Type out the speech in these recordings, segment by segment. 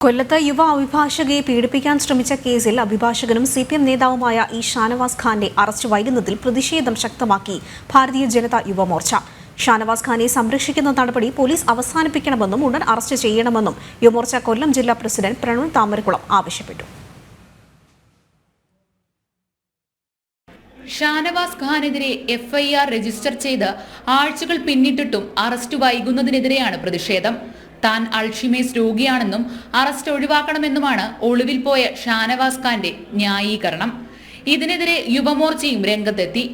കൊല്ലത്ത് യുവ അഭിഭാഷകയെ പീഡിപ്പിക്കാൻ ശ്രമിച്ച കേസിൽ അഭിഭാഷകനും സി പി എം നേതാവുമായ ഇ ഷാനവാസ് ഖാന്റെ അറസ്റ്റ് വൈകുന്നതിൽ പ്രതിഷേധം ശക്തമാക്കി ഭാരതീയ ജനതാ യുവമോർച്ച ഷാനവാസ് ഖാനെ സംരക്ഷിക്കുന്ന നടപടി പോലീസ് അവസാനിപ്പിക്കണമെന്നും ഉടൻ അറസ്റ്റ് ചെയ്യണമെന്നും യുവമോർച്ച കൊല്ലം ജില്ലാ പ്രസിഡന്റ് പ്രണവ് താമരക്കുളം ആവശ്യപ്പെട്ടു. ഷാനവാസ് ഖാനെതിരെ എഫ്ഐആർ രജിസ്റ്റർ ചെയ്ത് ആഴ്ചകൾ പിന്നിട്ടിട്ടും അറസ്റ്റ് വൈകുന്നതിനെതിരെയാണ് പ്രതിഷേധം. താൻ അൾഷിമേസ് രോഗിയാണെന്നും അറസ്റ്റ് ഒഴിവാക്കണമെന്നുമാണ് ഒളിവിൽ പോയ ഷാനവാസ് ഖാന്റെ ന്യായീകരണം. ഇതിനെതിരെ യുവമോർച്ചയും രംഗത്തെത്തി.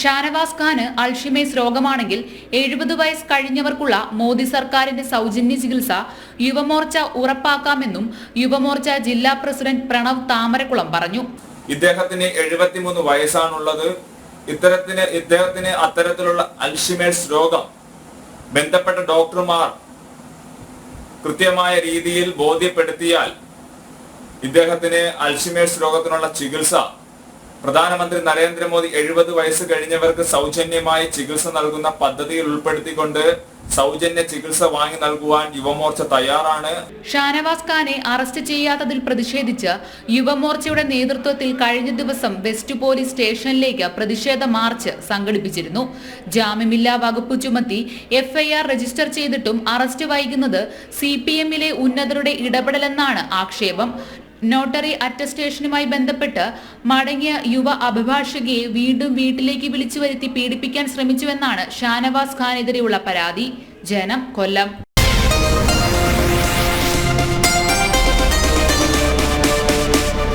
ഷാനവാസ് ഖാന് അൾഷിമേസ് രോഗമാണെങ്കിൽ എഴുപത് വയസ്സ് കഴിഞ്ഞവർക്കുള്ള മോദി സർക്കാരിന്റെ സൗജന്യ ചികിത്സ യുവമോർച്ച ഉറപ്പാക്കാമെന്നും യുവമോർച്ച ജില്ലാ പ്രസിഡന്റ് പ്രണവ് താമരക്കുളം പറഞ്ഞു. ഇദ്ദേഹത്തിന് എഴുപത്തിമൂന്ന് വയസ്സാണുള്ളത്. ഇത്തരത്തിന് ഇദ്ദേഹത്തിന് അത്തരത്തിലുള്ള അൽഷിമേഴ്സ് രോഗം ബന്ധപ്പെട്ട ഡോക്ടർമാർ കൃത്യമായ രീതിയിൽ ബോധ്യപ്പെടുത്തിയാൽ ഇദ്ദേഹത്തിന് അൽഷിമേഴ്സ് രോഗത്തിനുള്ള ചികിത്സ പ്രധാനമന്ത്രി നരേന്ദ്രമോദി എഴുപത് വയസ്സ് കഴിഞ്ഞവർക്ക് സൗജന്യമായി ചികിത്സ നൽകുന്ന പദ്ധതിയിൽ ഉൾപ്പെടുത്തിക്കൊണ്ട് സൗജന്യ ചികിത്സ വാങ്ങി നൽകുവാൻ യുവമോർച്ച തയ്യാറാണ്. ഷാനവാസ് ഖാനെ അറസ്റ്റ് ചെയ്യാത്തതിൽ പ്രതിഷേധിച്ച് യുവമോർച്ചയുടെ നേതൃത്വത്തിൽ കഴിഞ്ഞ ദിവസം വെസ്റ്റ് പോലീസ് സ്റ്റേഷനിലേക്ക് പ്രതിഷേധ മാർച്ച് സംഘടിപ്പിച്ചിരുന്നു. ജാമ്യമില്ലാ വകുപ്പ് ചുമത്തി എഫ്ഐആർ രജിസ്റ്റർ ചെയ്തിട്ടും അറസ്റ്റ് വൈകുന്നത് സി പി എമ്മിലെ ഉന്നതരുടെ ഇടപെടലെന്നാണ് ആക്ഷേപം. നോട്ടറി അറ്റസ്റ്റേഷനുമായി ബന്ധപ്പെട്ട് മടങ്ങിയ യുവ അഭിഭാഷകയെ വീണ്ടും വീട്ടിലേക്ക് വിളിച്ചു വരുത്തി പീഡിപ്പിക്കാൻ ശ്രമിച്ചുവെന്നാണ് ഷാനവാസ് ഖാനെതിരെയുള്ള പരാതി. ജനം കൊല്ലം.